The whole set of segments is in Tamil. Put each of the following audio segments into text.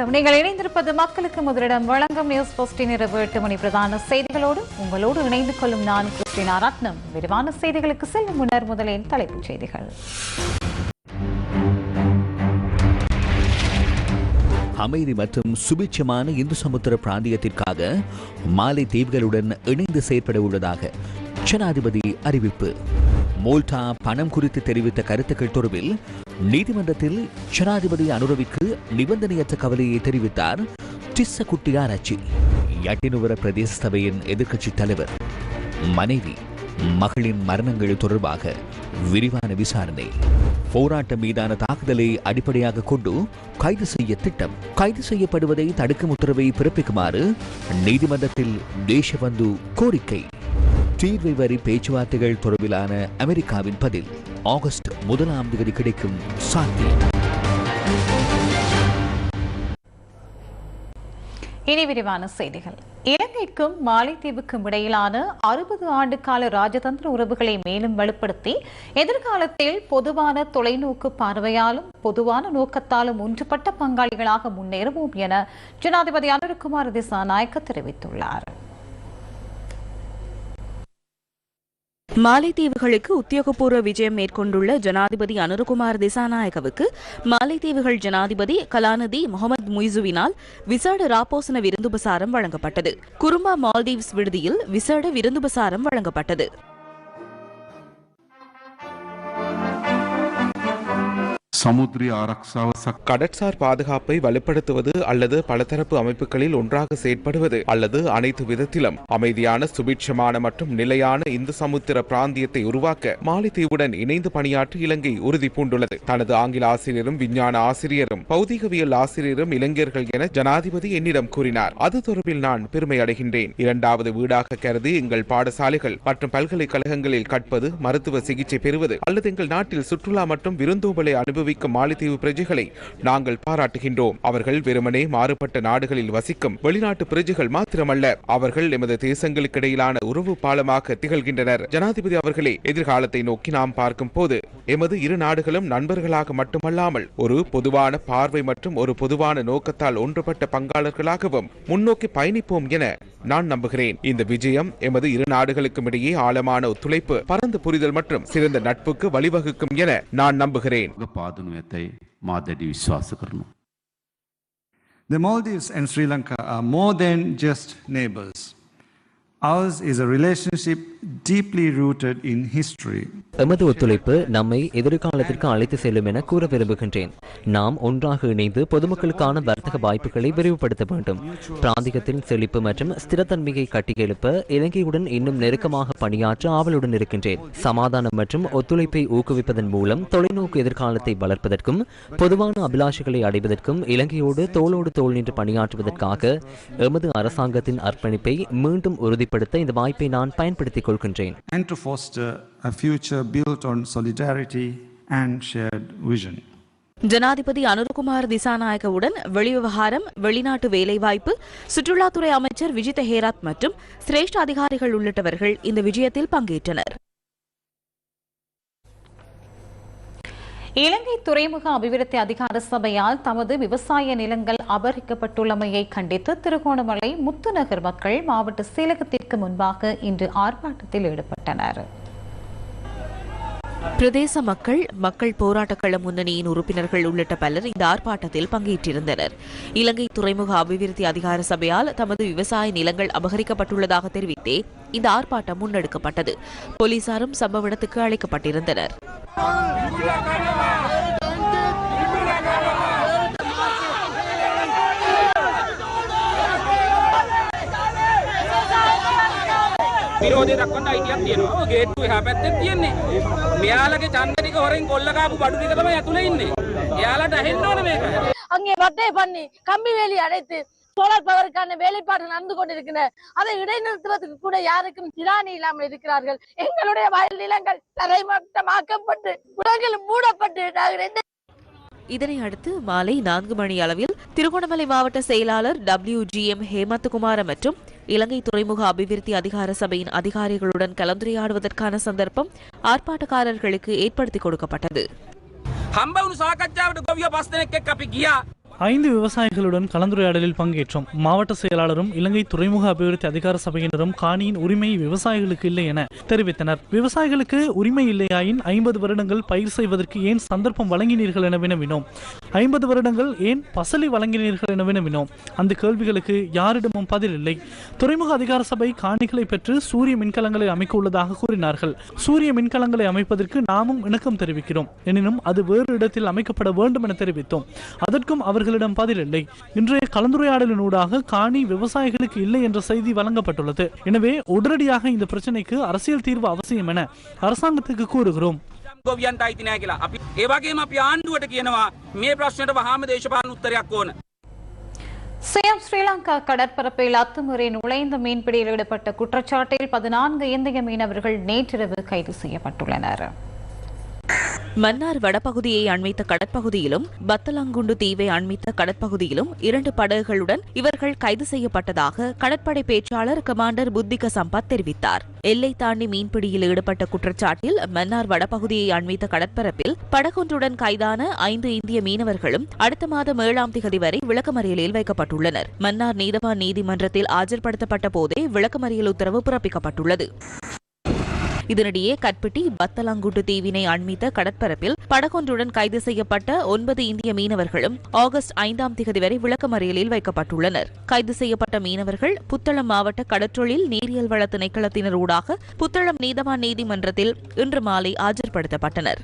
வணக்கம். நீங்கள் இணைந்திருப்பது மக்களுக்கு முதலிடம். வழங்கும் நியூஸ் போஸ்டின் இரவு எட்டு மணி பிரதான செய்திகளோடு உங்களோடு இணைந்து கொள்ளும் நான் கிறிஸ்டினா ரத்னம். விரிவான செய்திகளுக்கு செல்லும் முன்னர் முதலில் தலைப்புச் செய்திகள். அமைதி மற்றும் சுபிட்சமான இந்து சமுத்திர பிராந்தியத்திற்காக மாலை தீவுகளுடன் இணைந்து செயற்பட உள்ளதாக ஜனாதிபதி அறிவிப்பு. மோல்டா பணம் குறித்து தெரிவித்த கருத்துக்கள் தொடர்பில் நீதிமன்றத்தில் ஜனாதிபதி அனுரவிற்கு நிபந்தனையற்ற கவலையை தெரிவித்தார் டிஸ்ஸ குட்டியாராச்சி யட்டினுவர பிரதேச சபையின் எதிர்க்கட்சி தலைவர் மனைவி மகளின் மரணங்கள் தொடர்பாக விரிவான விசாரணை. போராட்டம் மீதான தாக்குதலை அடிப்படையாக கொண்டு கைது செய்ய திட்டம். கைது செய்யப்படுவதை தடுக்கும் உத்தரவை பிறப்பிக்குமாறு நீதிமன்றத்தில் தேசபந்து கோரிக்கை. தீர்வை வரி பேச்சுவார்த்தைகள் தொடர்பிலான அமெரிக்காவின் பதில். ஆகஸ்ட் முதலாம் தேதி கிடைக்கும் சாத்தியம் இனி விரிவான செய்திகள். இலங்கைக்கும் மாலைத்தீவுக்கும் இடையிலான அறுபது ஆண்டு கால ராஜதந்திர உறவுகளை மேலும் வலுப்படுத்தி எதிர்காலத்தில் பொதுவான தொலைநோக்கு பார்வையாலும் பொதுவான நோக்கத்தாலும் ஒன்றுபட்ட பங்காளிகளாக முன்னேறுவோம் என ஜனாதிபதி அனுரகுமார் திசாநாயக்க தெரிவித்துள்ளார். மாலைத்தீவுகளுக்கு உத்தியோகபூர்வ விஜயம் மேற்கொண்டுள்ள ஜனாதிபதி அனுரகுமார் திசாநாயகவுக்கு மாலைத்தீவுகள் ஜனாதிபதி கலாநிதி முகமது முய்சுவினால் விசேட ராப்போசன விருந்துபசாரம் வழங்கப்பட்டது. குரும்பா மால்தீவ்ஸ் விடுதியில் விசேட விருந்துபசாரம் வழங்கப்பட்டது. சமுத்திரிய ஆரக்ஷாவ கடற்சார் பாதுகாப்பை வலுப்படுத்துவது அல்லது பலதரப்பு அமைப்புகளில் ஒன்றாக செயற்படுவது அல்லது அனைத்து விதத்திலும் அமைதியான சுபிட்சமான மற்றும் நிலையான இந்து சமுத்திர பிராந்தியத்தை உருவாக்க மாலைத்தீவுடன் இணைந்து பணியாற்றி இலங்கை உறுதி பூண்டுள்ளது தனது ஆங்கில ஆசிரியரும் விஞ்ஞான ஆசிரியரும் பௌதிகவியல் ஆசிரியரும் இளைஞர்கள் என ஜனாதிபதி என்னிடம் கூறினார். அது தொடர்பில் நான் பெருமை அடைகின்றேன். இரண்டாவது வீடாக கருதி எங்கள் பாடசாலைகள் மற்றும் பல்கலைக்கழகங்களில் கற்பது மருத்துவ சிகிச்சை பெறுவது அல்லது எங்கள் நாட்டில் சுற்றுலா மற்றும் விருந்தோம்பலை அனுபவி அனுபவிக்கும் மாலைத்தீவு பிரஜைகளை நாங்கள் பாராட்டுகின்றோம். அவர்கள் வெறுமனே மாறுபட்ட நாடுகளில் வசிக்கும் வெளிநாட்டு பிரஜைகள் மாத்திரமல்ல அவர்கள் எமது தேசங்களுக்கு இடையிலான உறவு பாலமாக திகழ்கின்றனர். ஜனாதிபதி அவர்களே எதிர்காலத்தை நோக்கி நாம் பார்க்கும் போது எமது இரு நாடுகளும் நண்பர்களாக மட்டுமல்லாமல் ஒரு பொதுவான பார்வை மற்றும் ஒரு பொதுவான நோக்கத்தால் ஒன்றுபட்ட பங்காளர்களாகவும் முன்னோக்கி பயணிப்போம் என நான் நம்புகிறேன். இந்த விஜயம் எமது இரு நாடுகளுக்கும் இடையே ஆழமான ஒத்துழைப்பு பரந்த புரிதல் மற்றும் சிறந்த நட்புக்கு வழிவகுக்கும் என நான் நம்புகிறேன். පාදනු ඇතැයි මා දැඩි විශ්වාස කරනු. The Maldives and Sri Lanka are more than just neighbors. Ours is a relationship deeply rooted in history. எமது ஒத்துழைப்பு நம்மை எதிர்காலத்திற்கு அழைத்து செல்லும் என கூற விரும்புகின்றேன். நாம் ஒன்றாக இணைந்து பொதுமக்களுக்கான வர்த்தக வாய்ப்புகளை விரிவுபடுத்த வேண்டும். பிராந்தியத்தின் செழிப்பு மற்றும் ஸ்திரத்தன்மையை கட்டியெழுப்ப இலங்கையுடன் இன்னும் நெருக்கமாக பணியாற்ற ஆவலுடன் இருக்கின்றேன். சமாதானம் மற்றும் ஒத்துழைப்பை ஊக்குவிப்பதன் மூலம் தொலைநோக்கு எதிர்காலத்தை வளர்ப்பதற்கும் பொதுவான அபிலாஷைகளை அடைவதற்கும் இலங்கையோடு தோளோடு தோல் நின்று பணியாற்றுவதற்காக எமது அரசாங்கத்தின் அர்ப்பணிப்பை மீண்டும் உறுதிப்படுத்த இந்த வாய்ப்பை நான் பயன்படுத்திக் கொள்கின்றேன். A future built on solidarity and shared vision. ஜனாதிபதி அனுரகுமார் திசாநாயகவுடன் வெளிவிவகாரம் வெளிநாட்டு வேலைவாய்ப்பு சுற்றுலாத்துறை அமைச்சர் விஜித ஹேராத் மற்றும் சிரேஷ்ட அதிகாரிகள் உள்ளிட்டவர்கள் இந்த விஜயத்தில் பங்கேற்றனர் இலங்கை துறைமுக அபிவிருத்தி அதிகார சபையால் தமது விவசாய நிலங்கள் அபகரிக்கப்பட்டுள்ளமையை கண்டித்து திருகோணமலை முத்துநகர் மக்கள் மாவட்ட செயலகத்திற்கு முன்பாக இன்று ஆர்ப்பாட்டத்தில் ஈடுபட்டனர் பிரதேச மக்கள் மக்கள் போராட்டக்கள முன்னணியின் உறுப்பினர்கள் உள்ளிட்ட பலர் இந்த ஆர்ப்பாட்டத்தில் பங்கேற்றிருந்தனர். இலங்கை துறைமுக அபிவிருத்தி அதிகார சபையால் தமது விவசாய நிலங்கள் அபகரிக்கப்பட்டுள்ளதாக தெரிவித்தே இந்த ஆர்ப்பாட்டம் முன்னெடுக்கப்பட்டது. போலீசாரும் சம்பவ இடத்துக்கு அழைக்கப்பட்டிருந்தனர். විරෝධය දක්වන්න අයිතියක් තියෙනවා. ඔය ගේට්ටුව එහා පැත්තේ තියෙන්නේ. මෙයාලගේ ඡන්ද ටික හොරෙන් කොල්ල කාපු බඩු ටික තමයි ඇතුලේ ඉන්නේ. එයාලට ඇහෙන්න ඕන මේක. அங்கே வட்டையை பண்ணி கம்பி வேலி அடைத்து சோலார் பவருக்கான வேலைப்பாடு நடந்து கொண்டிருக்கின்றன அதை இடைநிறுத்துவதற்கு கூட யாருக்கும் திராணி இல்லாமல் இருக்கிறார்கள் எங்களுடைய வயல் நிலங்கள் தரைமட்டமாக்கப்பட்டு உலகில் மூடப்பட்டு நாங்கள் எந்த இதனை அடுத்து மாலை நான்கு மணி அளவில் திருகோணமலை மாவட்ட செயலாளர் டபிள்யூ ஜி எம் ஹேமந்தகுமார மற்றும் இலங்கை துறைமுக அபிவிருத்தி அதிகார சபையின் அதிகாரிகளுடன் கலந்துரையாடுவதற்கான சந்தர்ப்பம் ஆர்ப்பாட்டக்காரர்களுக்கு ஏற்படுத்தி கொடுக்கப்பட்டது. ஐந்து விவசாயிகளுடன் கலந்துரையாடலில் பங்கேற்றோம். மாவட்ட செயலாளரும் இலங்கை துறைமுக அபிவிருத்தி அதிகார சபையினரும் காணியின் உரிமை விவசாயிகளுக்கு இல்லை என தெரிவித்தனர். விவசாயிகளுக்கு உரிமை இல்லையாயின் ஐம்பது வருடங்கள் பயிர் செய்வதற்கு ஏன் சந்தர்ப்பம் வழங்கினீர்கள் என வினவினோம். ஐம்பது வருடங்கள் ஏன் பசலி வழங்கினீர்கள் என வினவினோம். அந்த கேள்விகளுக்கு யாரிடமும் பதில் இல்லை. துறைமுக அதிகார சபை காணிகளை பெற்று சூரிய மின்கலங்களை அமைக்க உள்ளதாக கூறினார்கள். சூரிய மின்கலங்களை அமைப்பதற்கு நாமும் இணக்கம் தெரிவிக்கிறோம். எனினும் அது வேறு இடத்தில் அமைக்கப்பட வேண்டும் என தெரிவித்தோம். அதற்கும் அவர்கள் அவர்களிடம் பதில் இல்லை இன்றைய கலந்துரையாடலினூடாக காணி விவசாயிகளுக்கு இல்லை என்ற செய்தி வழங்கப்பட்டுள்ளது எனவே உடனடியாக இந்த பிரச்சனைக்கு அரசியல் தீர்வு அவசியம் என அரசாங்கத்துக்கு கூறுகிறோம் ගොවියන්ට අයිති නෑ කියලා. අපි ඒ වගේම අපි ආණ්ඩුවට කියනවා මේ ප්‍රශ්නයට වහාම දේශපාලන උත්තරයක් ඕන. சிஎம் ஸ்ரீலங்கா கடற்பரப்பில் அத்துமீறி நுழைந்த மீன்பிடியில் ஈடுபட்ட குற்றச்சாட்டில் பதினான்கு இந்திய மீனவர்கள் நேற்றிரவு கைது செய்யப்பட்டுள்ளனர் மன்னார் வடபகுதியை அண்மித்த கடற்பகுதியிலும் பத்தலாங்குண்டு தீவை அண்மித்த கடற்பகுதியிலும் இரண்டு படகுகளுடன் இவர்கள் கைது செய்யப்பட்டதாக கடற்படை பேச்சாளர் கமாண்டர் புத்திக சம்பத் தெரிவித்தார். எல்லை தாண்டி மீன்பிடியில் ஈடுபட்ட குற்றச்சாட்டில் மன்னார் வடபகுதியை அண்மித்த கடற்பரப்பில் படகொன்றுடன் கைதான ஐந்து இந்திய மீனவர்களும் அடுத்த மாதம் ஏழாம் திகதி வரை விளக்கமறியலில் வைக்கப்பட்டுள்ளனர். மன்னார் நீதவான் நீதிமன்றத்தில் ஆஜர்படுத்தப்பட்ட போதே விளக்கமறியல் உத்தரவு பிறப்பிக்கப்பட்டுள்ளது. இதனிடையே கட்பிட்டி பத்தலாங்குட்டு தீவினை அண்மித்த கடற்பரப்பில் படகொன்றுடன் கைது செய்யப்பட்ட ஒன்பது இந்திய மீனவர்களும் ஆகஸ்ட் ஐந்தாம் திகதி வரை விளக்கமறியலில் வைக்கப்பட்டுள்ளனர். கைது செய்யப்பட்ட மீனவர்கள் புத்தளம் மாவட்ட கடற்றொழில் நீரியல் வள திணைக்களத்தினர் ஊடாக புத்தளம் நீதவான் நீதிமன்றத்தில் இன்று மாலை ஆஜர்படுத்தப்பட்டனர்.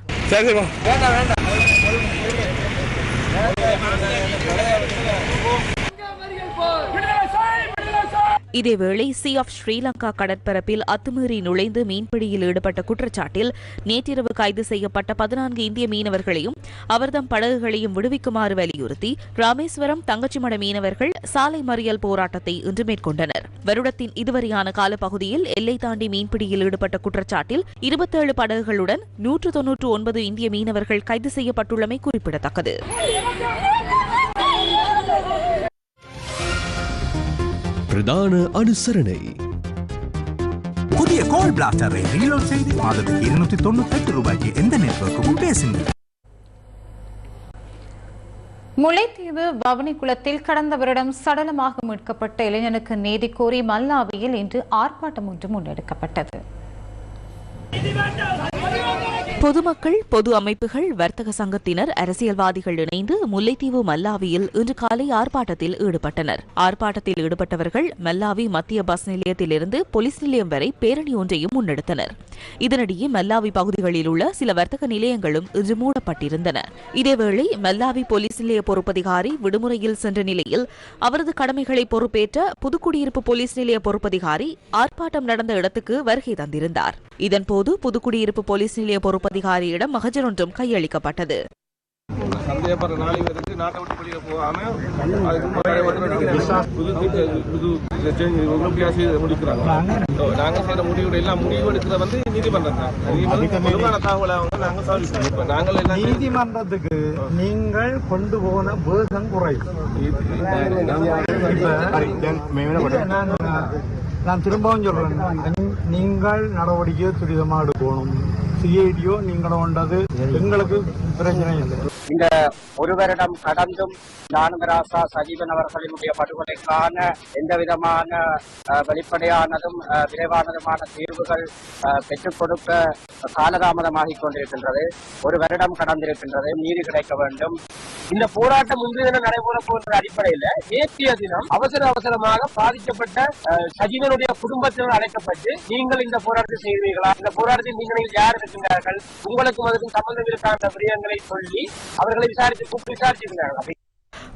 இதேவேளை சி ஆஃப் ஸ்ரீலங்கா கடற்பரப்பில் அத்துமீறி நுழைந்து மீன்பிடியில் ஈடுபட்ட குற்றச்சாட்டில் நேற்றிரவு கைது செய்யப்பட்ட பதினான்கு இந்திய மீனவர்களையும் அவர்தம் படகுகளையும் விடுவிக்குமாறு வலியுறுத்தி ராமேஸ்வரம் தங்கச்சிமட மீனவர்கள் சாலை மறியல் போராட்டத்தை இன்று மேற்கொண்டனர். வருடத்தின் இதுவரையான காலப்பகுதியில் எல்லை தாண்டி மீன்பிடியில் ஈடுபட்ட குற்றச்சாட்டில் இருபத்தேழு படகுகளுடன் நூற்று தொன்னூற்று ஒன்பது இந்திய மீனவர்கள் கைது செய்யப்பட்டுள்ளமை குறிப்பிடத்தக்கது. பிரதான அனுசரணை. புதிய கோல் பிளாஸ்டரை ரீலோட் செய்து மாதத்துக்கு இருநூத்தி தொண்ணூத்தி எட்டு ரூபாய்க்கு எந்த நெட்வொர்க்குக்கும் பேசுங்க முல்லைத்தீவு பவனிக்குளத்தில் கடந்த வருடம் சடலமாக மீட்கப்பட்ட இளைஞனுக்கு நீதி கோரி மல்லாவியில் இன்று ஆர்ப்பாட்டம் ஒன்று முன்னெடுக்கப்பட்டது. பொதுமக்கள் பொது அமைப்புகள் வர்த்தக சங்கத்தினர் அரசியல்வாதிகள் இணைந்து முல்லைத்தீவு மல்லாவியில் இன்று காலை ஆர்ப்பாட்டத்தில் ஈடுபட்டனர். ஆர்ப்பாட்டத்தில் ஈடுபட்டவர்கள் மல்லாவி மத்திய பஸ் நிலையத்திலிருந்து போலீஸ் நிலையம் வரை பேரணி ஒன்றையும் முன்னெடுத்தனர். இதனிடையே மல்லாவி பகுதிகளில் உள்ள சில வர்த்தக நிலையங்களும் இன்று மூடப்பட்டிருந்தன. இதேவேளை மல்லாவி போலீஸ் நிலைய பொறுப்பதிகாரி விடுமுறையில் சென்ற நிலையில் அவரது கடமைகளை பொறுப்பேற்ற புதுக்குடியிருப்பு போலீஸ் நிலைய பொறுப்பதிகாரி ஆர்ப்பாட்டம் நடந்த இடத்துக்கு வருகை தந்திருந்தார். இதன்போது புதுக்குடியிருப்பு போலீஸ் நிலைய பொறுப்பு பொறுப்பதிகாரியிடம் மகஜர் ஒன்றும் கையளிக்கப்பட்டது. சந்தேகப்படுற நாளைக்கு வந்து நாட்டை விட்டு வெளியே போகாம அதுக்கு முடிக்கிறாங்க நாங்க செய்யற முடிவுகள் எல்லாம் முடிவு எடுக்கிற வந்து நீதிமன்றம் தான் நீதிமன்றம் தகவலை வந்து நாங்க சாதிக்கணும் இப்ப நாங்கள் எல்லாம் நீதிமன்றத்துக்கு நீங்கள் கொண்டு போன வேகம் குறையும் நான் திரும்பவும் சொல்றேன். நீங்கள் நடவடிக்கை துரிதமாக எடுக்கணும். சிஐடியோ நீங்களும் கொண்டது எங்களுக்கு பிரச்சனை இல்லை. இந்த ஒரு வருடம் கடந்தும் ஞானதராசா சஜீவன் அவர்களினுடைய படுகொலைக்கான எந்த விதமான வெளிப்படையானதும் விரைவானதுமான தீர்வுகள் பெற்றுக் கொடுக்க காலதாமதமாகிக் கொண்டிருக்கின்றது. ஒரு வருடம் கடந்திருக்கின்றது. நீதி கிடைக்க வேண்டும். இந்த போராட்டம் முந்தைய தினம் நடைபெற போகிற அடிப்படையில் நேற்றைய தினம் அவசர அவசரமாக பாதிக்கப்பட்ட சஜீவன் உங்களுடைய குடும்பத்தினர் அழைக்கப்பட்டு நீங்கள் இந்த போராட்டத்தை செய்வீர்களா இந்த போராட்டத்தில் நீங்கள் யார் இருக்கின்றார்கள்? உங்களுக்கும் அதற்கும் சம்பந்தம் இருக்கான்ற விடயங்களை சொல்லி அவர்களை விசாரித்து கூப்பிட்டு விசாரிச்சிருக்கிறார்கள்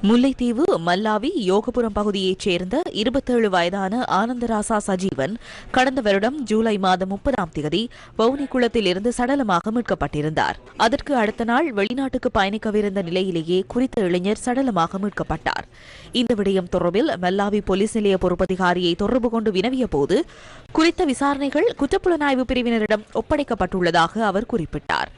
முல்லைத்தீவு மல்லாவி யோகபுரம் பகுதியைச் சேர்ந்த இருபத்தேழு வயதான ஆனந்தராசா சஜீவன் கடந்த வருடம் ஜூலை மாதம் முப்பதாம் தேதி வவுனிக்குளத்தில் இருந்து சடலமாக மீட்கப்பட்டிருந்தார். அதற்கு அடுத்த நாள் வெளிநாட்டுக்கு பயணிக்கவிருந்த நிலையிலேயே குறித்த இளைஞர் சடலமாக மீட்கப்பட்டார். இந்த விடயம் தொடர்பில் மல்லாவி போலீஸ் நிலைய பொறுப்பதிகாரியை தொடர்பு கொண்டு வினவிய போது குறித்த விசாரணைகள் குற்றப்புலனாய்வு பிரிவினரிடம் ஒப்படைக்கப்பட்டுள்ளதாக அவர் குறிப்பிட்டார்.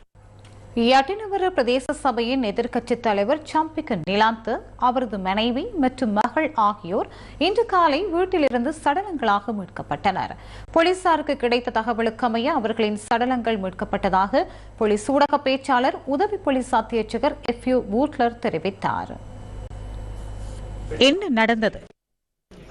யட்டினவர பிரதேச சபையின் எதிர்க்கட்சித் தலைவர் சம்பிக்கு நிலாந்து அவரது மனைவி மற்றும் மகள் ஆகியோர் இன்று காலை வீட்டிலிருந்து சடலங்களாக மீட்கப்பட்டனர். போலீசாருக்கு கிடைத்த தகவலுக்கு அமைய அவர்களின் சடலங்கள் மீட்கப்பட்டதாக போலீஸ் ஊடக பேச்சாளர் உதவி போலீஸ் அத்தியட்சகர் எஃப் யூ பூட்லர் தெரிவித்தார். என்ன நடந்தது?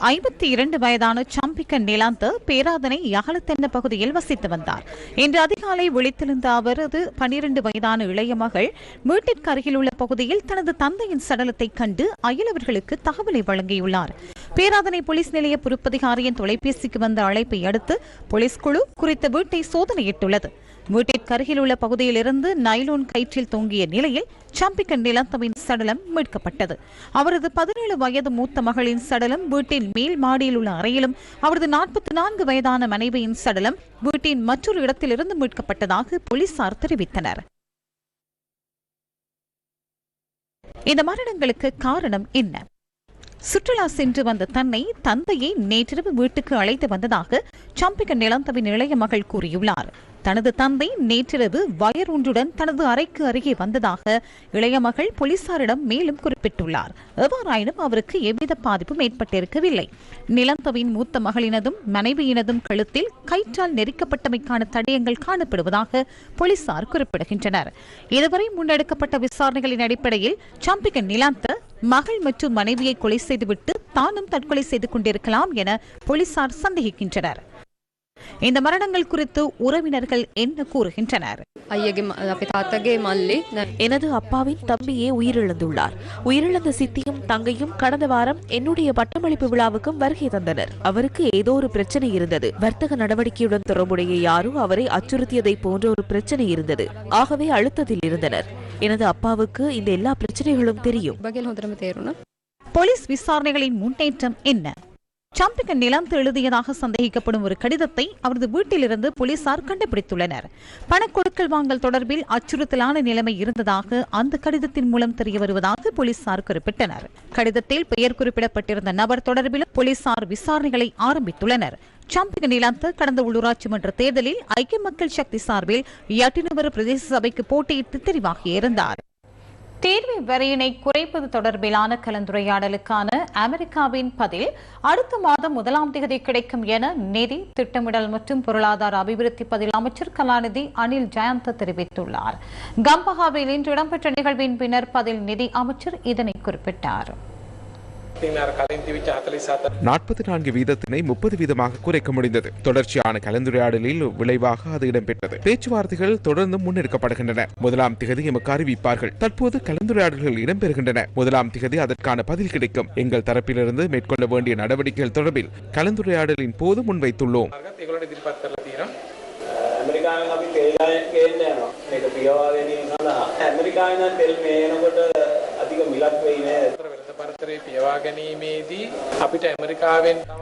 ஐம்பத்தி இரண்டு வயதான சம்பிக்க நிலாந்த பேராதனை யகலத்தென்ன பகுதியில் வசித்து வந்தார். இன்று அதிகாலை விழித்தெழுந்த அவரது பனிரெண்டு வயதான இளைய மகள் வீட்டிற்கு அருகில் உள்ள பகுதியில் தனது தந்தையின் சடலத்தை கண்டு அயலவர்களுக்கு தகவலை வழங்கியுள்ளார். பேராதனை போலீஸ் நிலைய பொறுப்பதிகாரியின் தொலைபேசிக்கு வந்த அழைப்பை அடுத்து போலீஸ் குழு குறித்த வீட்டை சோதனையிட்டுள்ளது. வீட்டிற்கு அருகில் உள்ள பகுதியிலிருந்து நைலோன் கயிற்றில் தொங்கிய நிலையில் சம்பிக்கன் நிலந்தவின் சடலம் மீட்கப்பட்டது. அவரது பதினேழு வயது மூத்த மகளின் சடலம் வீட்டின் மேல் மாடியில் உள்ள அறையிலும் அவரது நாற்பத்தி நான்கு வயதான மனைவியின் சடலம் வீட்டின் மற்றொரு இடத்திலிருந்து மீட்கப்பட்டதாக போலீசார் தெரிவித்தனர். இந்த மரணங்களுக்கு காரணம் என்ன? சுற்றுலா சென்று வந்த தன்னை தந்தையை நேற்றிரவு வீட்டுக்கு அழைத்து வந்ததாக சம்பிக்க நிலந்தவின் இளைய மகள் கூறியுள்ளார். தனது தந்தை நேற்றிரவு வயர் ஒன்றுடன் தனது அறைக்கு அருகே வந்ததாக இளைய மகள் போலீசாரிடம் மேலும் குறிப்பிட்டுள்ளார். எவ்வாறாயினும் அவருக்கு எவ்வித பாதிப்பும் ஏற்பட்டிருக்கவில்லை. நிலந்தவின் மூத்த மகளினதும் மனைவியினதும் கழுத்தில் கயிற்றால் நெரிக்கப்பட்டமைக்கான தடயங்கள் காணப்படுவதாக போலீசார் குறிப்பிடுகின்றனர். இதுவரை முன்னெடுக்கப்பட்ட விசாரணைகளின் அடிப்படையில் சம்பிக்க நிலாந்த மகள் மற்றும் மனைவியை கொலை செய்துவிட்டு தானும் தற்கொலை செய்து கொண்டிருக்கலாம் என போலீசார் சந்தேகிக்கின்றனர். இந்த மரணங்கள் குறித்து உறவினர்கள் என்ன கூறுகின்றனர்? எனது அப்பாவின் தம்பியே உயிரிழந்துள்ளார். உயிரிழந்த சித்தியும் தங்கையும் கடந்த வாரம் என்னுடைய பட்டமளிப்பு விழாவுக்கும் வருகை தந்தனர். அவருக்கு ஏதோ ஒரு பிரச்சனை இருந்தது. வர்த்தக நடவடிக்கையுடன் தொடர்புடைய யாரோ அவரை அச்சுறுத்தியதை போன்ற ஒரு பிரச்சனை இருந்தது. ஆகவே அழுத்தத்தில் இருந்தனர். எனது அப்பாவுக்கு இந்த எல்லா பிரச்சனைகளும் தெரியும். போலீஸ் விசாரணைகளின் முன்னேற்றம் என்ன? சம்பிக்க நிலம் எழுதியதாக சந்தேகிக்கப்படும் ஒரு கடிதத்தை அவரது வீட்டிலிருந்து போலீசார் கண்டுபிடித்துள்ளனர். பணக்கொடுக்கல் வாங்கல் தொடர்பில் அச்சுறுத்தலான நிலைமை இருந்ததாக அந்த கடிதத்தின் மூலம் தெரிய வருவதாக போலீசார் குறிப்பிட்டனர். கடிதத்தில் பெயர் குறிப்பிடப்பட்டிருந்த நபர் தொடர்பிலும் போலீசார் விசாரணைகளை ஆரம்பித்துள்ளனர். சம்பிக நிலாந்த கடந்த உள்ளூராட்சி மன்ற தேர்தலில் ஐக்கிய மக்கள் சக்தி சார்பில் யட்டினவர பிரதேச சபைக்கு போட்டியிட்டு தெரிவாகியிருந்தார். தேர்வு வரியினை குறைப்பது தொடர்பிலான கலந்துரையாடலுக்கான அமெரிக்காவின் பதில் அடுத்த மாதம் முதலாம் தேதி கிடைக்கும் என நிதி திட்டமிடல் மற்றும் பொருளாதார அபிவிருத்தி பதில் அமைச்சர் கலாநிதி அனில் ஜெயந்த தெரிவித்துள்ளார். கம்பஹாவில் இன்று இடம்பெற்ற நிகழ்வின் பின்னர் பதில் நிதி அமைச்சர் இதனை குறிப்பிட்டார். நாற்பத்தி நான்கு வீதத்தினை முப்பது வீதமாக குறைக்க முடிந்தது தொடர்ச்சியான கலந்துரையாடலில் விளைவாக அது இடம்பெற்றது பேச்சுவார்த்தைகள் தொடர்ந்து முன்னெடுக்கப்படுகின்றன முதலாம் திகதி எமக்கு அறிவிப்பார்கள் தற்போது கலந்துரையாடல்கள் இடம்பெறுகின்றன முதலாம் திகதி அதற்கான பதில் கிடைக்கும் எங்கள் தரப்பிலிருந்து மேற்கொள்ள வேண்டிய நடவடிக்கைகள் தொடர்பில் கலந்துரையாடலின் போது முன்வைத்துள்ளோம் ඇමරිකාවෙන් අපි තෙල් ගේන්න යනවා මේක පියවා ගැනීම සඳහා ඇමරිකාවෙන් නම් තෙල් මේ එනකොට අධික මිලක් වෙයි නේද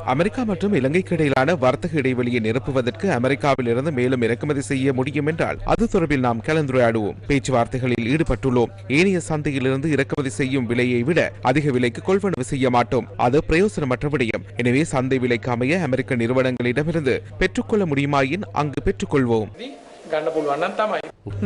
அமெரிக்கா மற்றும் இலங்கைக்கு இடையிலான வர்த்தக இடைவெளியை நிரப்புவதற்கு அமெரிக்காவில் இருந்து மேலும் இறக்குமதி செய்ய முடியும் என்றால் அது தொடர்பில் நாம் கலந்துரையாடுவோம். பேச்சுவார்த்தைகளில் ஈடுபட்டுள்ளோம். ஏனைய சந்தையிலிருந்து இறக்குமதி செய்யும் விலையை விட அதிக விலைக்கு கொள்வனவு செய்ய மாட்டோம். அது பிரயோசனமற்ற விடயம். எனவே சந்தை விலைக்கு அமைய அமெரிக்க நிறுவனங்களிடமிருந்து பெற்றுக்கொள்ள முடியுமாயின் அங்கு பெற்றுக்கொள்வோம். ගන්න පුළුවන් නම් තමයි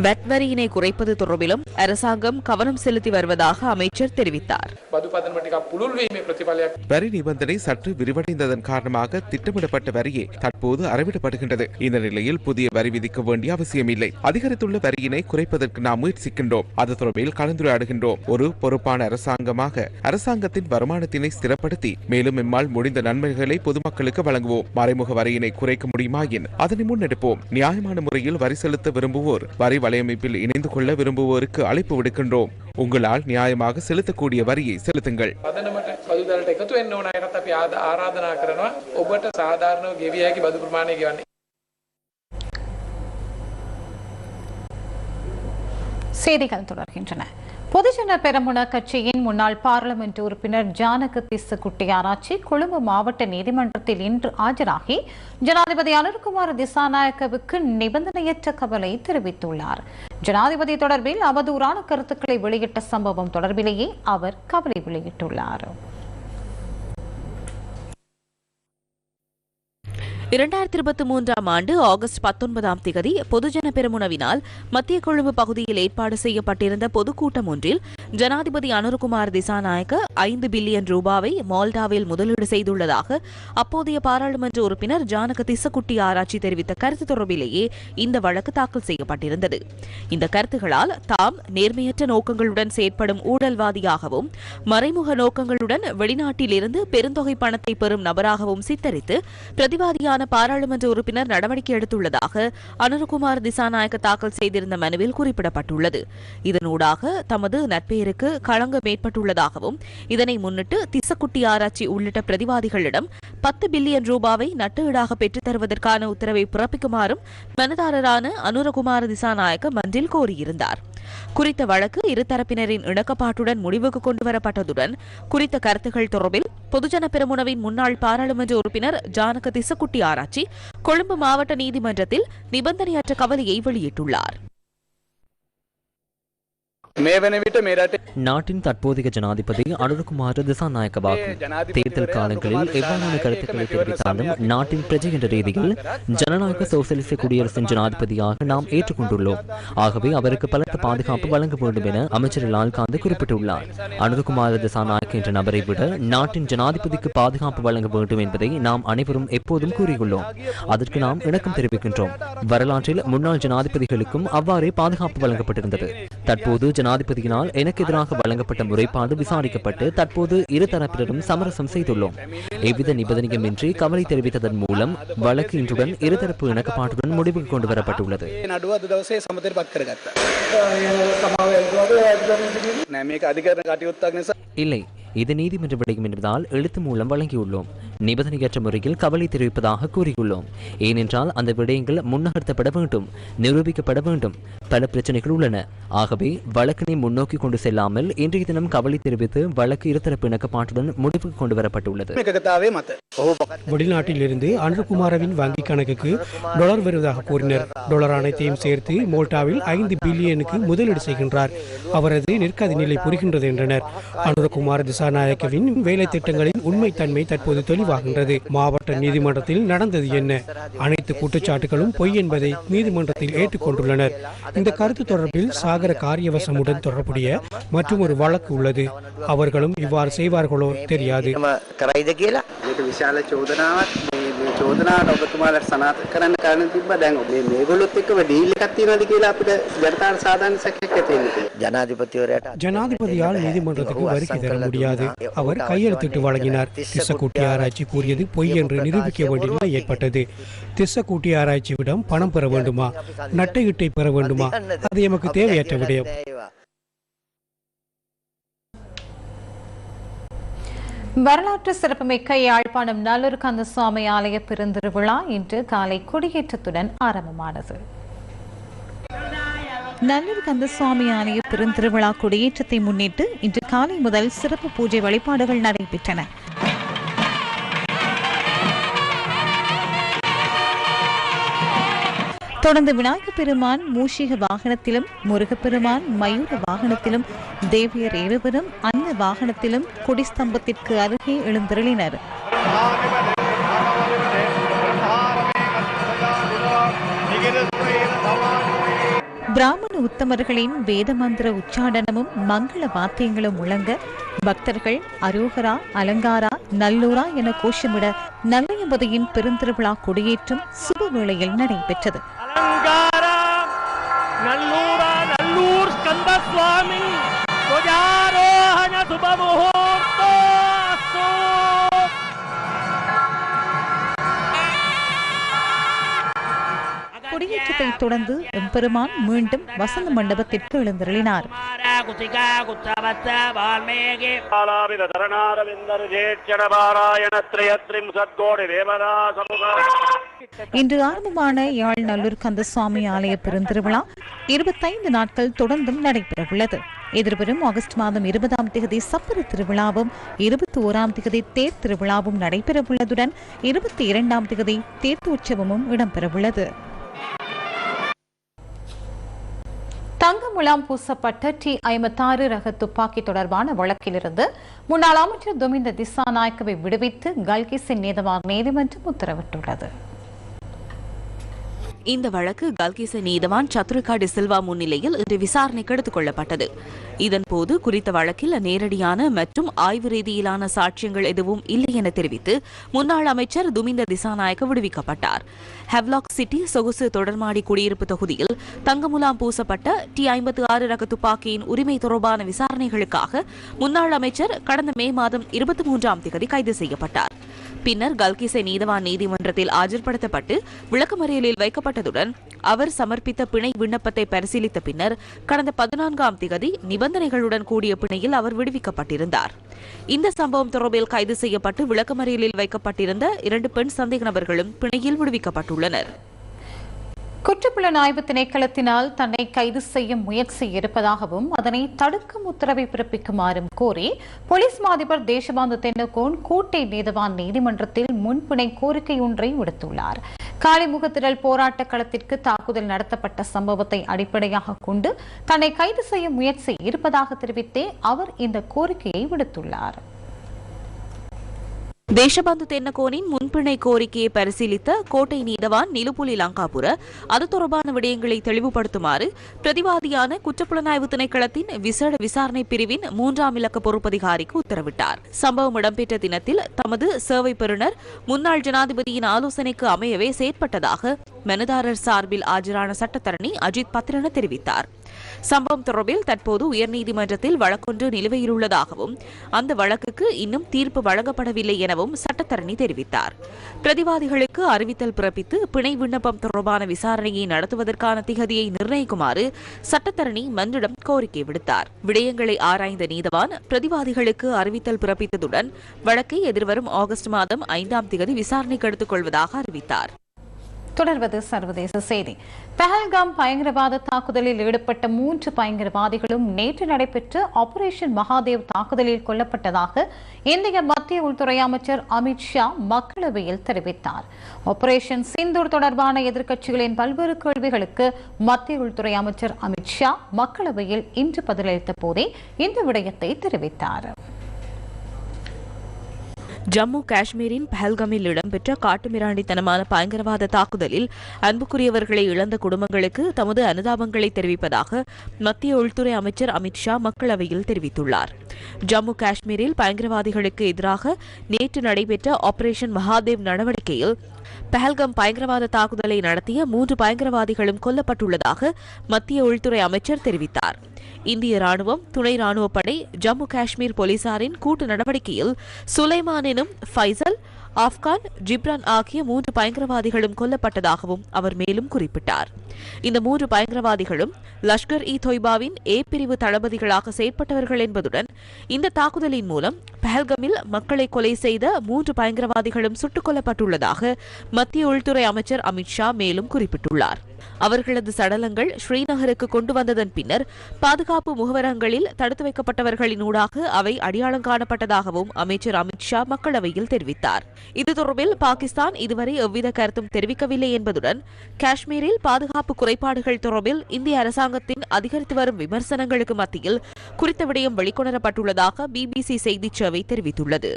வெட் வரியினை குறைப்பது தொடர்பிலும் அரசாங்கம் கவனம் செலுத்தி வருவதாக அமைச்சர் தெரிவித்தார் බදු පදනම ටිකක් පුළුල් වීමේ ප්‍රතිඵලයක් வரி நிபந்தனை சற்று விரிவடைந்ததன் காரணமாக திட்டமிடப்பட்ட வரியே தற்போது அறவிடப்படுகின்றது இந்த நிலையில் புதிய வரி விதிக்க வேண்டிய அவசியமில்லை அதிகரித்துள்ள வரியினை குறைப்பதற்கு நாம் முயற்சிக்கின்றோம் அது தொடர்பில் கலந்துரையாடுகின்றோம் ஒரு பொறுப்பான அரசாங்கமாக அரசாங்கத்தின் வருமானத்தினை ஸ்திரப்படுத்தி மேலும் எம்மால் முடிந்த நன்மைகளை பொதுமக்களுக்கு வழங்குவோம் மறைமுக வரியினை குறைக்க முடியுமாயின் அதனை முன்னெடுப்போம் நியாயமான முறையில் வரி செலுத்த விரும்புவோர் வரி வலையமைப்பில் இணைந்து கொள்ள விரும்புவோருக்கு அழைப்பு விடுக்கின்றோம் உங்களால் நியாயமாக செலுத்தக்கூடிய வரியை செலுத்துங்கள் පදනමට බදු දරට එකතු වෙන්න ඕන අයටත් අපි ආද- ආරාධනා කරනවා ඔබට සාධාරණව ගෙවිය හැකි බදු ප්‍රමාණය ගෙවන්න செய்திகள் தொடர்கின்றன பொதுஜன பெரமுன கட்சியின் முன்னாள் பாராளுமன்ற உறுப்பினர் ஜானக திஸ்ஸ குட்டியாராச்சி கொழும்பு மாவட்ட நீதிமன்றத்தில் இன்று ஆஜராகி ஜனாதிபதி அனுர்குமார் திசாநாயக்கவுக்கு நிபந்தனையற்ற கவலை தெரிவித்துள்ளார். ஜனாதிபதி தொடர்பில் அவதூறான கருத்துக்களை வெளியிட்ட சம்பவம் தொடர்பிலேயே அவர் கவலை வெளியிட்டுள்ளார். இரண்டாயிரத்தி இருபத்தி மூன்றாம் ஆண்டு ஆகஸ்ட் பத்தொன்பதாம் திகதி பொதுஜன பெருமுனவினால் மத்திய கொழும்பு பகுதியில் ஏற்பாடு செய்யப்பட்டிருந்த பொதுக்கூட்டம் ஒன்றில் ஜனாதிபதி அனுர்குமார் திசாநாயக்க ஐந்து பில்லியன் ரூபாவை மால்டாவில் முதலீடு செய்துள்ளதாக அப்போதைய பாராளுமன்ற உறுப்பினர் ஜானக திசக்குட்டி ஆராய்ச்சி தெரிவித்த கருத்து தொடர்பிலேயே இந்த வழக்கு தாக்கல் செய்யப்பட்டிருந்தது. இந்த கருத்துகளால் தாம் நேர்மையற்ற நோக்கங்களுடன் செயற்படும் ஊழல்வாதியாகவும் மறைமுக நோக்கங்களுடன் வெளிநாட்டிலிருந்து பெருந்தொகை பணத்தை பெறும் நபராகவும் சித்தரித்து பிரதிவாதியான பாராளுமன்ற உறுப்பினர் நடவடிக்கை எடுத்துள்ளதாக அனுர்குமார் திசாநாயக்க தாக்கல் செய்திருந்த மனுவில் குறிப்பிடப்பட்டுள்ளது. இதனூடாக தமது நட்பெயருக்கு களங்கம் ஏற்பட்டுள்ளதாகவும் இதனை முன்னிட்டு திசக்குட்டி ஆராய்ச்சி உள்ளிட்ட பிரதிவாதிகளிடம் பத்து பில்லியன் ரூபாவை நட்டுஈடாக பெற்றுத் தருவதற்கான உத்தரவை பிறப்பிக்குமாறும் மனுதாரரான அனுரகுமார திசாநாயக்க மன்றில் கோரியிருந்தார். குறித்த வழக்கு இருதரப்பினரின் இணக்கப்பாட்டுடன் முடிவுக்கு கொண்டுவரப்பட்டதுடன் குறித்த கருத்துகள் தொடர்பில் பொதுஜன பெருமுனவின் முன்னாள் பாராளுமன்ற உறுப்பினர் ஜானக திசக்குட்டி ஆராய்ச்சி கொழும்பு மாவட்ட நீதிமன்றத்தில் நிபந்தனையற்ற கவலையை வெளியிட்டுள்ளார். நாட்டின் தற்போதைய ஜனாதிபதி அனுர்குமார் திசாநாயக்கவாகும் தேர்தல் காலங்களில் எவ்வாறான கருத்துக்களை தெரிவித்தாலும் நாட்டின் பிரஜை என்ற ரீதியில் ஜனநாயக சோசலிச குடியரசின் ஜனாதிபதியாக நாம் ஏற்றுக்கொண்டுள்ளோம். ஆகவே அவருக்கு பலத்த பாதுகாப்பு வழங்க வேண்டும் என அமைச்சர் லால்காந்த் குறிப்பிட்டுள்ளார். அனுர்குமார் திசாநாயக் என்ற நபரை விட நாட்டின் ஜனாதிபதிக்கு பாதுகாப்பு வழங்க வேண்டும் என்பதை நாம் அனைவரும் எப்போதும் கூறியுள்ளோம். அதற்கு நாம் இணக்கம் தெரிவிக்கின்றோம். வரலாற்றில் முன்னாள் ஜனாதிபதிகளுக்கும் அவ்வாறே பாதுகாப்பு வழங்கப்பட்டிருந்தது. தற்போது ஜனாதிபதியினால் எனக்கு எதிராக வழங்கப்பட்ட முறைப்பாடு விசாரிக்கப்பட்டு தற்போது இரு தரப்பினரும் சமரசம் செய்துள்ளோம். எவ்வித நிபந்தனையுமின்றி கவலை தெரிவித்ததன் மூலம் வழக்கு இன்றுடன் இருதரப்பு இணக்கப்பாட்டுடன் முடிவுக்கு கொண்டு வரப்பட்டுள்ளது இல்லை இது நீதிமன்ற விடையும் என்றதால் எழுத்து மூலம் வழங்கியுள்ளோம். நிபந்தனையற்ற முறையில் கவலை தெரிவிப்பதாக கூறியுள்ளோம். ஏனென்றால் அந்த விடயங்கள் முன்னகர்த்தப்பட வேண்டும் நிரூபிக்கப்பட வேண்டும். பல பிரச்சனைகள் உள்ளன. ஆகவே வழக்கினை முன்னோக்கி கொண்டு செல்லாமல் இன்றைய தினம் கவலை தெரிவித்து வழக்கு இருதரப்பு இணக்கப்பாட்டுடன் முடிவுக்கு கொண்டு வரப்பட்டுள்ளது. வெளிநாட்டில் இருந்து அனுகுமாரவின் வங்கி கணக்குக்கு டொலர் வருவதாக கூறினர். டொலர் அனைத்தையும் சேர்த்து மோல்டாவில் ஐந்து பில்லியனுக்கு முதலீடு செய்கின்றார். அவரது நிற்காத நிலை புரிகின்றது என்றனர். அனுரகுமார திசாநாயகவின் வேலை திட்டங்களின் உண்மைத்தன்மை தற்போது தெளிவாகின்றது. மாவட்ட நீதிமன்றத்தில் நடந்தது என்ன? அனைத்து குற்றச்சாட்டுகளும் பொய் என்பதை நீதிமன்றத்தில் ஏற்றுக்கொண்டுள்ளனர். இந்த கருத்து தொடர்பில் சாகர காரியவசமுடன் தொடர்புடைய மற்றும் ஒரு வழக்கு உள்ளது. அவர்களும் இவ்வாறு செய்வார்களோ தெரியாது. කරයිද කියලා මේක විශාල චෝදනාවක් මේ මේ චෝදනාවට ඔබතුමාලට සනාථ කරන්න කාරණා තිබ්බා දැන් මේ මේගොල්ලොත් එක්කම ඩීල් එකක් තියෙනවද කියලා අපිට ජනතාවට සාධාරණ සැකයක් ඇති වෙන්නේ ජනාධිපතිවරයාට ஜனாதிபதியால் நீதிமன்றத்துக்கு வருகை தர முடியாது அவர் கையெழுத்திட்டு வழங்கினார் திசக்கூட்டி ஆராய்ச்சி கூறியது பொய் என்று நிரூபிக்க வேண்டிய நிலை ஏற்பட்டது திசக்கூட்டி ஆராய்ச்சியிடம் பணம் பெற வேண்டுமா நட்டையிட்டை பெற வேண்டுமா அது எமக்கு தேவையற்ற விடயம் வரலாற்று சிறப்புமிக்க யாழ்ப்பாணம் நல்லூர் கந்தசுவாமி ஆலய பெருந்திருவிழா இன்று காலை கொடியேற்றத்துடன் ஆரம்பமானது. நல்லூர் கந்தசுவாமி ஆலய பெருந்திருவிழா கொடியேற்றத்தை முன்னிட்டு இன்று காலை முதல் சிறப்பு பூஜை வழிபாடுகள் நடைபெற்றன. தொடர்ந்து விநாயக பெருமான் மூஷிக வாகனத்திலும் முருகப்பெருமான் மயூர வாகனத்திலும் தேவியர் இருவரும் அன்ன வாகனத்திலும் கொடிஸ்தம்பத்திற்கு அருகே எழுந்திருளினர். பிராமண உத்தமர்களின் வேத மந்திர உச்சாடனமும் மங்கள வாத்தியங்களும் முழங்க பக்தர்கள் அரோகரா அலங்காரா நல்லூரா என கோஷமிட நல்லையம்பதியின் பெருந்திருவிழா கொடியேற்றம் சுப வேளையில் நடைபெற்றது. அலங்கார? நல்லூர நல்லூர் ஸ்கந்த சுவாமி துஜாரோஹண தொடர்ந்து எம்பெருமான் மீண்டும் வசந்த மண்டபத்திற்கு எழுந்தருளினார். இன்று ஆரம்பமான யாழ் நல்லூர் கந்தசுவாமி ஆலய பெருந்திருவிழா இருபத்தைந்து நாட்கள் தொடர்ந்தும் நடைபெறவுள்ளது. எதிர்வரும் ஆகஸ்ட் மாதம் இருபதாம் தேதி சப்பர திருவிழாவும் இருபத்தி ஓராம் தேதி தேர் திருவிழாவும் நடைபெறவுள்ளதுடன் இருபத்தி இரண்டாம் தேதி தேர்த்து உற்சவமும் இடம்பெறவுள்ளது. தங்க முலாம் பூசப்பட்ட டி ஐம்பத்தாறு ரக துப்பாக்கி தொடர்பான வழக்கிலிருந்து முன்னாள் அமைச்சர் துமிந்த திசாநாயக்கவை விடுவித்து கல்கிசின் நீதவான் நீதிமன்றம் உத்தரவிட்டுள்ளது. இந்த வழக்கு கல்கிச நீதவான் சத்ருகா டி சில்வா முன்னிலையில் இன்று விசாரணைக்கு எடுத்துக் கொள்ளப்பட்டது. இதன்போது குறித்த வழக்கில் நேரடியான மற்றும் ஆய்வு ரீதியிலான சாட்சியங்கள் எதுவும் இல்லை என தெரிவித்து முன்னாள் அமைச்சர் துமிந்த திசாநாயக்க விடுவிக்கப்பட்டார். ஹெவ்லாக் சிட்டி சொகுசு தொடர்மாடி குடியிருப்பு தொகுதியில் தங்கமுலாம் பூசப்பட்ட டி ஐம்பத்து ஆறு ரக துப்பாக்கியின் உரிமை தொடர்பான விசாரணைகளுக்காக முன்னாள் அமைச்சர் கடந்த மே மாதம் இருபத்தி மூன்றாம் தேதி கைது செய்யப்பட்டார். பின்னர் கல்கிசை நீதவான் நீதிமன்றத்தில் ஆஜர்படுத்தப்பட்டு விளக்கமறியலில் வைக்கப்பட்டதுடன் அவர் சமர்ப்பித்த பிணை விண்ணப்பத்தை பரிசீலித்த பின்னர் கடந்த பதினான்காம் திகதி நிபந்தனைகளுடன் கூடிய பிணையில் அவர் விடுவிக்கப்பட்டிருந்தார். இந்த சம்பவம் தொடர்பில் கைது செய்யப்பட்டு விளக்கமறியலில் வைக்கப்பட்டிருந்த இரண்டு பெண் சந்தேக நபர்களும் பிணையில் விடுவிக்கப்பட்டுள்ளனர். குற்றப்புலனாய்வு திணைக்களத்தினால் தன்னை கைது செய்ய முயற்சி இருப்பதாகவும் அதனை தடுக்கும் உத்தரவை பிறப்பிக்குமாறும் கோரி போலீஸ் மாதிபர் தேசபாந்து தென்னகோன் கூட்டை நீதவான் நீதிமன்றத்தில் முன்பிணை கோரிக்கை ஒன்றை விடுத்துள்ளார். காளிமுகத்திரல் போராட்ட களத்திற்கு தாக்குதல் நடத்தப்பட்ட சம்பவத்தை அடிப்படையாக கொண்டு தன்னை கைது செய்ய முயற்சி இருப்பதாக தெரிவித்தே அவர் இந்த கோரிக்கையை விடுத்துள்ளார். தேசபந்து தென்னகோனின் முன்பிணை கோரிக்கையை பரிசீலித்த கோட்டை நீதவான் நிலுப்புலி லங்காபுர அது தொடர்பான விடயங்களை தெளிவுபடுத்துமாறு பிரதிவாதியான குற்றப்புலனாய்வு திணைக்களத்தின் விசேட விசாரணை பிரிவின் மூன்றாம் இலக்க பொறுப்பதிகாரிக்கு உத்தரவிட்டார். சம்பவம் இடம்பெற்ற தினத்தில் தமது சேவை பெறுநர் முன்னாள் ஜனாதிபதியின் ஆலோசனைக்கு அமையவே செயற்பட்டதாக மனுதாரர் சார்பில் ஆஜரான சட்டத்தரணி அஜித் பத்ரன தெரிவித்தார். சம்பவம் தொடர்பில் தற்போது உயர்நீதிமன்றத்தில் வழக்கொன்று நிலுவையிலுள்ளதாகவும் அந்த வழக்குக்கு இன்னும் தீர்ப்பு வழங்கப்படவில்லை எனவும் சட்டத்தரணி தெரிவித்தார். பிரதிவாதிகளுக்கு அறிவித்தல் பிறப்பித்து பிணை விண்ணப்பம் தொடர்பான விசாரணையை நடத்துவதற்கான திகதியை நிர்ணயிக்குமாறு சட்டத்தரணி மன்றிடம் கோரிக்கை விடுத்தார். விடயங்களை ஆராய்ந்த நீதவான் பிரதிவாதிகளுக்கு அறிவித்தல் பிறப்பித்ததுடன் வழக்கை எதிர்வரும் ஆகஸ்ட் மாதம் ஐந்தாம் திகதி விசாரணைக்கு எடுத்துக் கொள்வதாக அறிவித்தார். தொடர்வது சர்வதேச செய்தி. பஹல்காம் பயங்கரவாத தாக்குதலில் ஈடுபட்ட மூன்று பயங்கரவாதிகளும் நேற்று நடைபெற்ற ஆபரேஷன் மகாதேவ் தாக்குதலில் கொல்லப்பட்டதாக இந்திய மத்திய உள்துறை அமைச்சர் அமித் ஷா மக்களவையில் தெரிவித்தார். ஆபரேஷன் சிந்தூர் தொடர்பான எதிர்க்கட்சிகளின் பல்வேறு கேள்விகளுக்கு மத்திய உள்துறை அமைச்சர் அமித் ஷா மக்களவையில் இன்று பதிலளித்த போதே இந்த விடயத்தை தெரிவித்தார். ஜம்மு காஷ்மீரின் பஹல்கமில் இடம்பெற்ற காட்டுமிராண்டித்தனமான பயங்கரவாத தாக்குதலில் அன்புக்குரியவர்களை இழந்த குடும்பங்களுக்கு தமது அனுதாபங்களை தெரிவிப்பதாக மத்திய உள்துறை அமைச்சர் அமித் ஷா மக்களவையில் தெரிவித்துள்ளார். ஜம்மு காஷ்மீரில் பயங்கரவாதிகளுக்கு எதிராக நேற்று நடைபெற்ற ஆபரேஷன் மகாதேவ் நடவடிக்கையில் பஹல்கம் பயங்கரவாத தாக்குதலை நடத்திய மூன்று பயங்கரவாதிகளும் கொல்லப்பட்டுள்ளதாக மத்திய உள்துறை அமைச்சர் தெரிவித்தார். இந்திய ராணுவம் துணை ராணுவப்படை ஜம்மு காஷ்மீர் போலீசாரின் கூட்டு நடவடிக்கையில் சுலைமான் எனும் ஃபைசல் ஆப்கான் ஜிப்ரான் ஆகிய மூன்று பயங்கரவாதிகளும் கொல்லப்பட்டதாகவும் அவர் மேலும் குறிப்பிட்டார். இந்த மூன்று பயங்கரவாதிகளும் லஷ்கர் இ தொய்பாவின் ஏ பிரிவு தளபதிகளாக செயற்பட்டவர்கள் என்பதுடன் இந்த தாக்குதலின் மூலம் பஹல்கமில் மக்களை கொலை செய்த மூன்று பயங்கரவாதிகளும் சுட்டுக் கொல்லப்பட்டுள்ளதாக மத்திய உள்துறை அமைச்சர் அமித் ஷா மேலும் குறிப்பிட்டுள்ளார். அவர்களது சடலங்கள் ஸ்ரீநகருக்கு கொண்டு வந்ததன் பின்னர் பாதுகாப்பு முகவரங்களில் தடுத்து வைக்கப்பட்டவர்களின் ஊடாக அவை அடையாளம் காணப்பட்டதாகவும் அமைச்சர் அமித் ஷா மக்களவையில் தெரிவித்தார். இது தொடர்பில் பாகிஸ்தான் இதுவரை எவ்வித கருத்தும் தெரிவிக்கவில்லை என்பதுடன் காஷ்மீரில் பாதுகாப்பு குறைபாடுகள் தொடர்பில் இந்திய அரசாங்கத்தின் அதிகரித்து வரும் விமர்சனங்களுக்கு மத்தியில் குறித்த விடயம் வெளிக்கொணரப்பட்டுள்ளதாக பிபிசி செய்திச் சேவை தெரிவித்துள்ளது.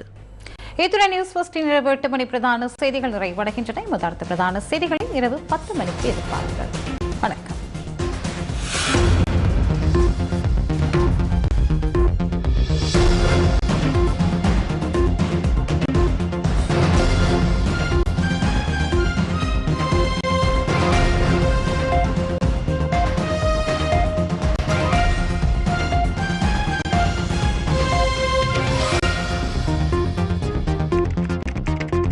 இத்துடன் நியூஸ் ஃபர்ஸ்ட் இரவு எட்டு மணி பிரதான செய்திகள் நிறைவடைகின்றன. எமது அடுத்த பிரதான செய்திகளை இரவு பத்து மணிக்கு எதிர்பார்க்கிறது. வணக்கம்.